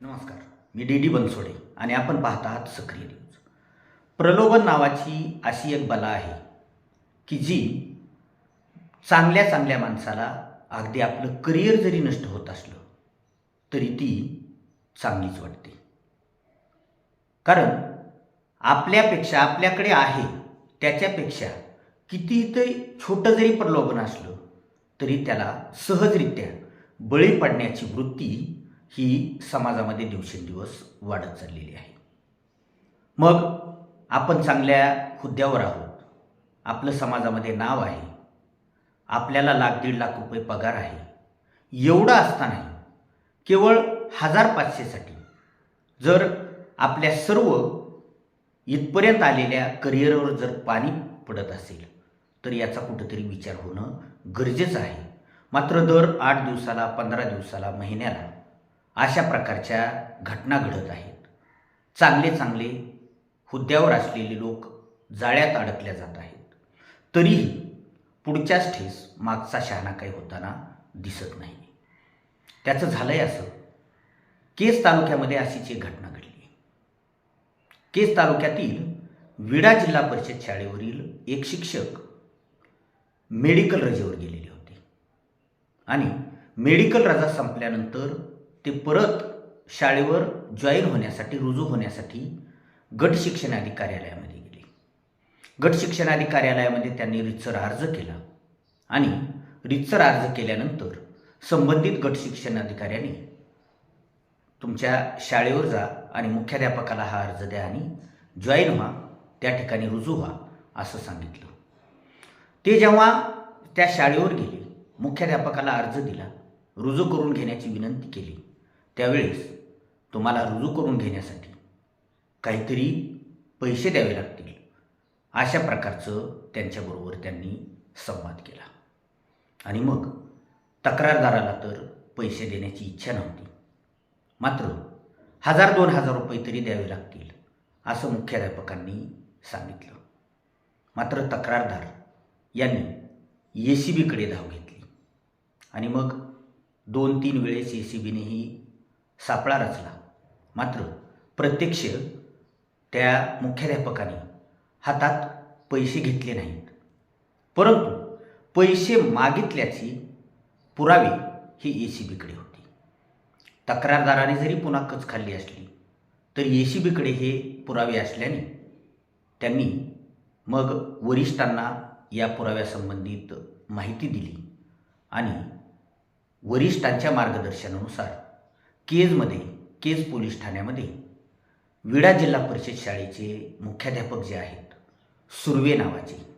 नमस्कार. मी D D Bansode आणि आपण पाहत आहात सक्रिय न्यूज. प्रलोभन नावाची अशी एक बला आहे की जी चांगल्या चांगल्या माणसाला अगदी आपलं करिअर जरी नष्ट होत असलं तरी ती चांगलीच वाटते. कारण आपल्यापेक्षा आपल्याकडे आहे त्याच्यापेक्षा कितीतरी छोटं जरी प्रलोभन असलं तरी त्याला सहजरित्या बळी पडण्याची वृत्ती ही समाजामध्ये दिवसेंदिवस वाढत चाललेली आहे. मग आपण चांगल्या हुद्द्यावर आहोत. आपलं समाजामध्ये नाव आहे. आपल्याला लाख दीड लाख रुपये पगार आहे. एवढं असतानाही केवळ हजार पाचशेसाठी जर आपल्या सर्व इथपर्यंत आलेल्या करिअरवर जर पाणी पडत असेल तर याचा कुठंतरी विचार होणं गरजेचं आहे. मात्र दर आठ दिवसाला पंधरा दिवसाला महिन्याला अशा प्रकारच्या घटना घडत आहेत. चांगले चांगले हुद्द्यावर असलेले लोक जाळ्यात अडकल्या जात आहेत. तरीही पुढच्याच ठेस मागचा शहाणा काही होताना दिसत नाही. त्याचं झालं आहे असं. केस तालुक्यामध्ये अशीच एक घटना घडली. केस तालुक्यातील विडा जिल्हा परिषद शाळेवरील एक शिक्षक मेडिकल रजेवर गेलेले होते. आणि मेडिकल रजा संपल्यानंतर ते परत शाळेवर जॉईन होण्यासाठी रुजू होण्यासाठी गट शिक्षणाधिक कार्यालयामध्ये गेले. गट शिक्षणाधिक कार्यालयामध्ये त्यांनी रितसर अर्ज केला आणि रितसर अर्ज केल्यानंतर संबंधित गट शिक्षणाधिकाऱ्याने तुमच्या शाळेवर जा आणि मुख्याध्यापकाला हा अर्ज द्या आणि जॉईन व्हा त्या ठिकाणी रुजू व्हा असं सांगितलं. ते जेव्हा त्या शाळेवर गेले मुख्याध्यापकाला अर्ज दिला रुजू करून घेण्याची विनंती केली. त्यावेळेस तुम्हाला रुजू करून घेण्यासाठी काहीतरी पैसे द्यावे लागतील. अशा प्रकारचं त्यांच्याबरोबर त्यांनी संवाद केला. आणि मग तक्रारदाराला तर पैसे देण्याची इच्छा नव्हती. मात्र हजार दोन हजार रुपये तरी द्यावे लागतील असं मुख्याध्यापकांनी सांगितलं. मात्र तक्रारदार यांनी ए सी बीकडे धाव घेतली. आणि मग दोन तीन वेळेस ए सी बीनेही सापळा रचला. मात्र प्रत्यक्ष त्या मुख्याध्यापकाने हातात पैसे घेतले नाहीत. परंतु पैसे मागितल्याची पुरावे ही ए सी बीकडे होती. तक्रारदाराने जरी पुन्हा कच खाल्ली असली तरी ए सी बीकडे हे पुरावे असल्याने त्यांनी मग वरिष्ठांना या पुराव्यासंबंधित माहिती दिली आणि वरिष्ठांच्या मार्गदर्शनानुसार केजमध्ये केज पोलीस ठाण्यामध्ये विडा जिल्हा परिषद शाळेचे मुख्याध्यापक जे आहेत सुर्वे नावाचे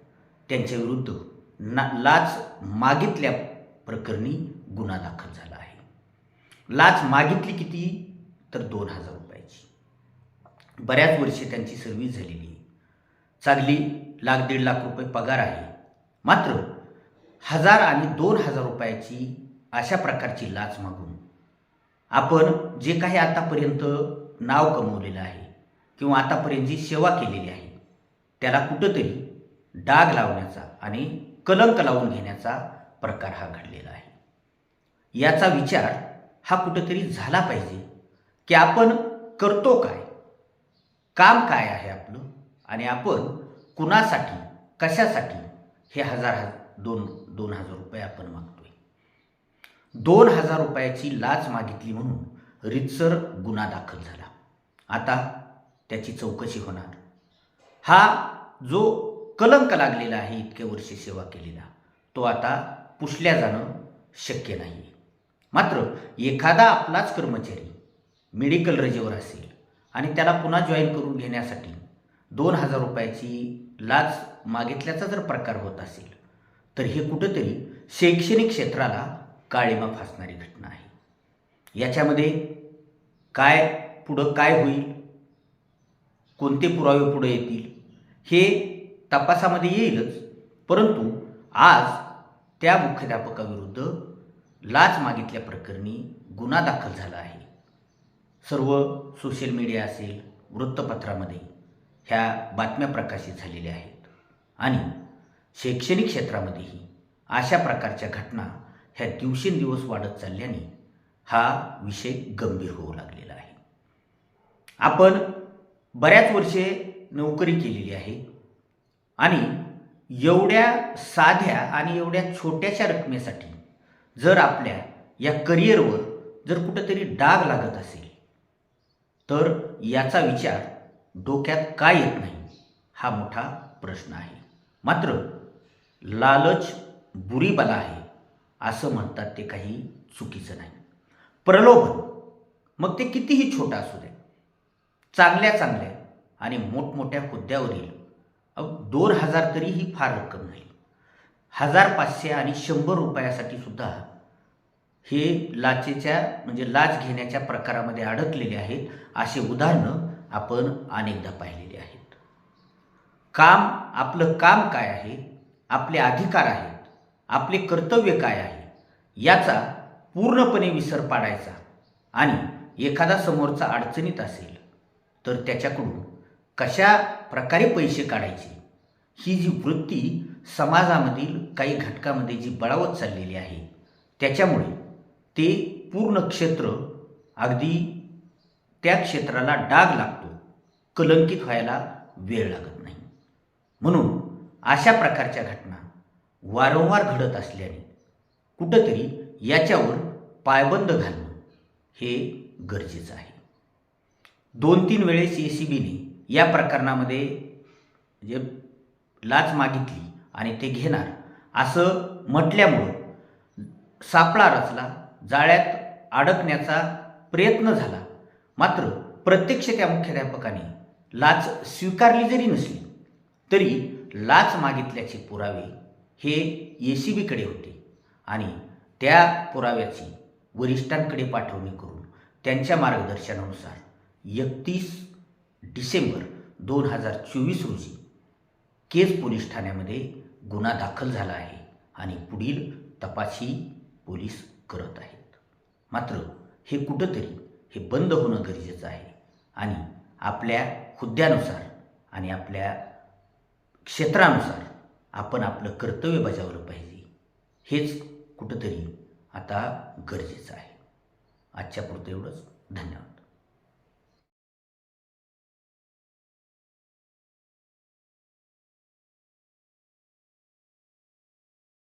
त्यांच्याविरुद्ध ना लाच मागितल्या प्रकरणी गुन्हा दाखल झाला आहे. लाच मागितली किती? तर दोन हजार रुपयाची. बऱ्याच वर्षे त्यांची सर्व्हिस झालेली आहे. चांगली लाख दीड लाख रुपये पगार आहे. मात्र हजार आणि दोन हजार रुपयाची अशा प्रकारची लाच मागून आपण जे काही आतापर्यंत नाव कमवलेलं आहे किंवा आतापर्यंत जी सेवा केलेली आहे त्याला कुठंतरी डाग लावण्याचा आणि कलंक लावून घेण्याचा प्रकार हा घडलेला आहे. याचा विचार हा कुठंतरी झाला पाहिजे की आपण करतो काय काम काय आहे आपलं आणि आपण कुणासाठी कशासाठी हे हजार हजार दोन दोन हजार रुपये आपण मागतोय. दोन हजार रुपयाची लाच मागितली म्हणून रितसर गुन्हा दाखल झाला. आता त्याची चौकशी होणार. हा जो कलंक लागलेला आहे इतक्या वर्षे सेवा केलेला तो आता पुसल्या जाणं शक्य नाही मात्र एखादा आपलाच कर्मचारी मेडिकल रजेवर असेल आणि त्याला पुन्हा जॉईन करून घेण्यासाठी दोन हजार रुपयाची लाच मागितल्याचा जर प्रकार होत असेल तर हे कुठंतरी शैक्षणिक क्षेत्राला काळीमा फासणारी घटना आहे. याच्यामध्ये काय पुढं काय होईल? कोणते पुरावे पुढे येतील? हे तपासामध्ये येईलच. परंतु आज त्या मुख्याध्यापकाविरुद्ध लाच मागितल्या प्रकरणी गुन्हा दाखल झाला आहे. सर्व सोशल मीडिया असेल वृत्तपत्रामध्ये ह्या बातम्या प्रकाशित झालेल्या आहेत. आणि शैक्षणिक क्षेत्रामध्येही अशा प्रकारच्या घटना ह्या दिवसेंदिवस वाढत चालल्याने हा विषय गंभीर होऊ लागलेला आहे. आपण बऱ्याच वर्षे नोकरी केलेली आहे आणि एवढ्या साध्या आणि एवढ्या छोट्याशा रकमेसाठी जर आपल्या या करिअरवर जर कुठंतरी डाग लागत असेल तर याचा विचार डोक्यात का येत नाही हा मोठा प्रश्न आहे. मात्र लालच बुरी बला आहे. असं म्हणतात ते काही चुकीचं नाही. प्रलोभन मग ते कितीही छोटा असू दे चांगल्या चांगल्या आणि मोठमोठ्या हुद्द्यावरील अहो, दोन हजार तरी ही फार रक्कम नाही. हजार पाचशे आणि शंभर रुपयासाठी सुद्धा हे लाचेच्या म्हणजे लाच घेण्याच्या प्रकारामध्ये अडकलेले आहेत असे उदाहरणं आपण अनेकदा पाहिलेली आहेत. काम आपलं काम काय आहे? आपले अधिकार आहेत? आपले कर्तव्य काय आहे? याचा पूर्णपणे विसर पाडायचा. आणि एखादा समोरचा अडचणीत असेल तर त्याच्याकडून कशा प्रकारे पैसे काढायचे? ही जी वृत्ती समाजामधील काही घटकामध्ये जी बळावत चाललेली आहे त्याच्यामुळे ते पूर्ण क्षेत्र अगदी त्या क्षेत्राला डाग लागतो कलंकित व्हायला वेळ लागत नाही. म्हणून अशा प्रकारच्या घटना वारंवार घडत असल्याने कुठंतरी याच्यावर पायबंद घालणं हे गरजेचं आहे. दोन तीन वेळेस ए सी बीने या प्रकरणामध्ये जे लाच मागितली आणि ते घेणार असं म्हटल्यामुळं सापळा रचला जाळ्यात अडकण्याचा प्रयत्न झाला. मात्र प्रत्यक्ष त्या मुख्याध्यापकाने लाच स्वीकारली जरी नसली तरी लाच मागितल्याचे पुरावे हे ए सी बीकडे होते. आणि त्या पुराव्याची वरिष्ठांकडे पाठवणी करून त्यांच्या मार्गदर्शनानुसार एकतीस डिसेंबर दोन हजार चोवीस रोजी केज पोलीस ठाण्यामध्ये गुन्हा दाखल झाला आहे आणि पुढील तपासही पोलीस करत आहेत. मात्र हे कुठंतरी हे बंद होणं गरजेचं आहे आणि आपल्या हुद्द्यानुसार आणि आपल्या क्षेत्रानुसार आपण आपलं कर्तव्य बजावलं पाहिजे. हेच कुठंतरी आता गरजेचं आहे. आजच्या पुरतं एवढंच. धन्यवाद.